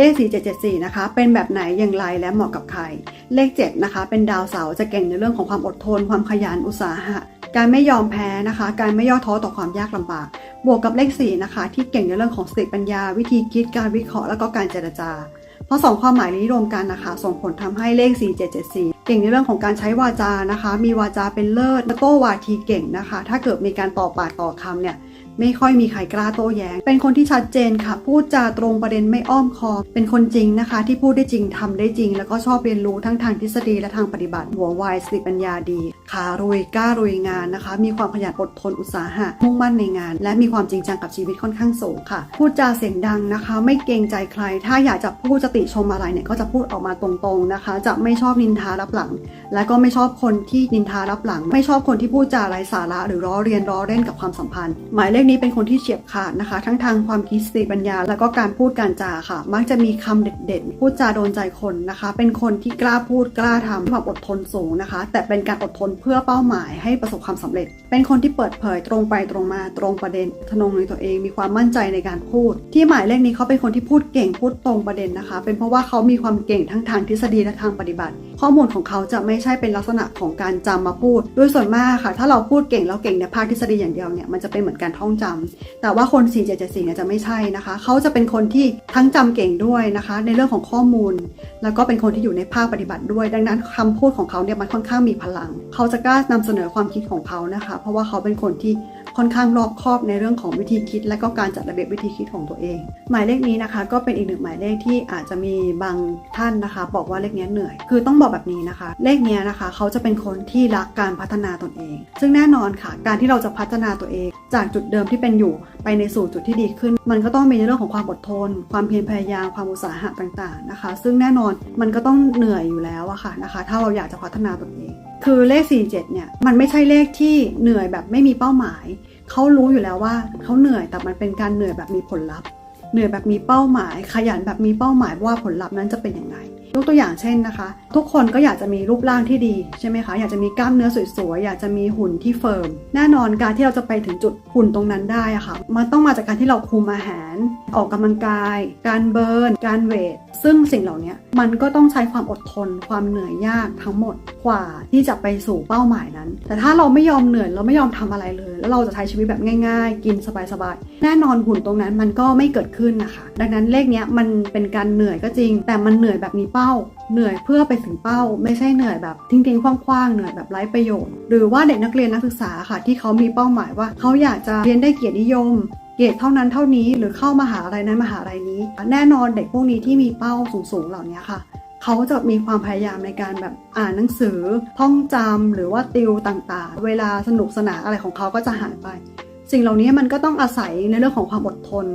เลข 4774 นะคะ เป็นแบบไหนอย่างไรและเหมาะกับใคร เลข 7 นะคะ เป็นดาวเสาร์จะเก่งในเรื่องของความอดทน ความขยันอุตสาหะ การไม่ยอมแพ้นะคะ การไม่ย่อท้อต่อความยากลำบาก บวกกับเลข 4 นะคะ ที่เก่งในเรื่องของสติปัญญา วิธีคิด การวิเคราะห์ แล้วก็การเจรจา เพราะสองความหมายนี้รวมกันนะคะ ส่งผลทำให้เลข 4774 เก่งในเรื่องของการใช้วาจานะคะ มีวาจาเป็นเลิศและโต้วาทีเก่งนะคะ ถ้าเกิดมีการต่อปากต่อคำเนี่ย ไม่ค่อยมีใครกล้าโต้แย้ง เป็นคนที่ชัดเจนค่ะ พูดจาตรงประเด็นไม่อ้อมคอม เป็นคนจริงนะคะ ที่พูดได้จริงทำได้จริง แล้วก็ชอบเรียนรู้ทั้งทางทฤษฎีและทางปฏิบัติ หัวไวสติปัญญาดีขารุยกล้ารุยงานนะคะ มีความขยันอดทนอุตสาหะ มุ่งมั่นในงาน และมีความจริงจังกับชีวิตค่อนข้างสูงค่ะ พูดจาเสียงดังนะคะ ไม่เกรงใจใคร ถ้าอยากจะพูดจะติชมอะไรเนี่ยก็จะพูดออกมาตรงๆนะคะ จะไม่ชอบนินทารับหลัง และก็ไม่ชอบคนที่นินทารับหลัง ไม่ชอบคนที่พูดจาไร้สาระ หรือล้อเรียนล้อเล่นกับความสัมพันธ์ หมายเลขนี้เป็นคนที่เฉียบขาดนะคะ ทั้งทางความคิดสติปัญญา แล้วก็การพูดการจาค่ะ มักจะมีคำเด็ดๆ พูดจาโดนใจคนนะคะ เป็นคนที่กล้าพูดกล้าทำมีความอดทนสูงนะคะ แต่เป็นการอดทนเพื่อเป้าหมายให้ประสบความสำเร็จ เป็นคนที่เปิดเผยตรงไปตรงมาตรงประเด็นทนงในตัวเองมีความมั่นใจในการพูด ที่หมายเลขนี้เขาเป็นคนที่พูดเก่งพูดตรงประเด็นนะคะ เป็นเพราะว่าเขามีความเก่งทั้งทางทฤษฎีและทางปฏิบัติ ข้อมูลของเขาจะไม่ใช่เป็นลักษณะของการจำมาพูด โดยส่วนมากค่ะ ถ้าเราพูดเก่งแล้วเก่งในภาคทฤษฎีอย่างเดียวเนี่ยมันจะเป็นเหมือนการท่องจำแต่ว่าคน 4774เนี่ยจะไม่ใช่นะคะ เขาจะเป็นคนที่ทั้งจำเก่งด้วยนะคะ ในเรื่องของข้อมูล แล้วก็เป็นคนที่อยู่ในภาคปฏิบัติด้วย ดังนั้นคำพูดของเขาเนี่ยมันค่อนข้างมีพลัง เขาจะกล้านำเสนอความคิดของเขานะคะ เพราะว่าเขาเป็นคนที่ ค่อนข้างรอบคอบในเรื่องของวิธีคิด และก็การจัดระเบียบวิธีคิดของตัวเอง หมายเลขนี้นะคะก็เป็นอีกหนึ่งหมายเลขที่อาจจะมีบางท่านนะคะ บอกว่าเลขนี้เหนื่อย คือต้องบอกแบบนี้นะคะ เลขนี้นะคะ เขาจะเป็นคนที่รักการพัฒนาตนเอง ซึ่งแน่นอนค่ะ การที่เราจะพัฒนาตัวเอง จากจุดเดิมที่เป็นอยู่ไปในสู่จุดที่ดีขึ้น มันก็ต้องมีในเรื่องของความอดทน ความเพียรพยายามความอุตสาหะต่างๆนะคะ ซึ่งแน่นอนมันก็ต้องเหนื่อยอยู่แล้วอะค่ะนะคะ ถ้าเราอยากจะพัฒนาตนเองคือเลข 47 เนี่ย มันไม่ใช่เลขที่เหนื่อยแบบไม่มีเป้าหมาย เขารู้อยู่แล้วว่าเขาเหนื่อยแต่มันเป็นการเหนื่อยแบบมีผลลัพธ์ เหนื่อยแบบมีเป้าหมาย ขยันแบบมีเป้าหมายว่าผลลัพธ์นั้นจะเป็นยังไง ยกตัวอย่างเช่นนะคะ ทุกคนก็อยากจะมีรูปร่างที่ดีใช่ไหมคะ อยากจะมีกล้ามเนื้อสวยๆ อยากจะมีหุ่นที่เฟิร์ม แน่นอนการที่เราจะไปถึงจุดหุ่นตรงนั้นได้อะค่ะ มันต้องมาจากการที่เราคุมอาหาร ออกกำลังกาย การเบิร์น การเวท ซึ่งสิ่งเหล่านี้มันก็ต้องใช้ความอดทน ความเหนื่อยยากทั้งหมดกว่าที่จะไปสู่เป้าหมายนั้น แต่ถ้าเราไม่ยอมเหนื่อยเราไม่ยอมทำอะไรเลย แล้วเราจะใช้ชีวิตแบบง่ายๆ กินสบายๆ แน่นอนหุ่นตรงนั้นมันก็ไม่เกิดขึ้นนะคะ ดังนั้นเลขเนี้ยมันเป็นการเหนื่อยก็จริง แต่มันเหนื่อยแบบมีเป้า เหนื่อยเพื่อไปถึงเป้า ไม่ใช่เหนื่อยแบบทิ้งๆคว้างๆเหนื่อยแบบไร้ประโยชน์ หรือว่าเด็กนักเรียนนักศึกษาค่ะ ที่เขามีเป้าหมายว่า เขาอยากจะเรียนได้เกียรตินิยมเกรดเท่านั้นเท่านี้หรือเข้ามาหาอะไรนั้นมหาลัยนี้ แน่นอนเด็กพวกนี้ที่มีเป้าสูงๆเหล่านี้ค่ะเขาจะมีความพยายามในการแบบอ่านหนังสือ ท่องจำหรือว่าติวต่างๆ เวลาสนุกสนานอะไรของเขาก็จะหายไป สิ่งเหล่านี้มันก็ต้องอาศัยในเรื่องของความอดทน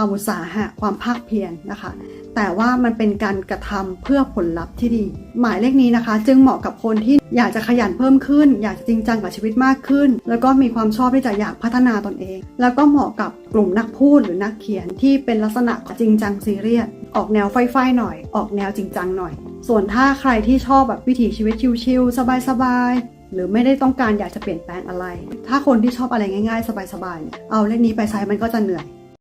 ความอุตสาหะความภาคเพียรนะคะ แต่ว่ามันเป็นการกระทำเพื่อผลลัพธ์ที่ดี หมายเลขนี้นะคะ จึงเหมาะกับคนที่อยากจะขยันเพิ่มขึ้น อยากจะจริงจังกับชีวิตมากขึ้น แล้วก็มีความชอบที่จะอยากพัฒนาตนเอง แล้วก็เหมาะกับกลุ่มนักพูดหรือนักเขียนที่เป็นลักษณะจริงจังซีเรียสออกแนวไฟๆหน่อย ออกแนวจริงจังหน่อย ส่วนถ้าใครที่ชอบแบบวิถีชีวิตชิลๆสบายๆหรือไม่ได้ต้องการอยากจะเปลี่ยนแปลงอะไร ถ้าคนที่ชอบอะไรง่ายๆ สบายๆเนี่ยเอาเลขนี้ไปใช้มันก็จะเหนื่อย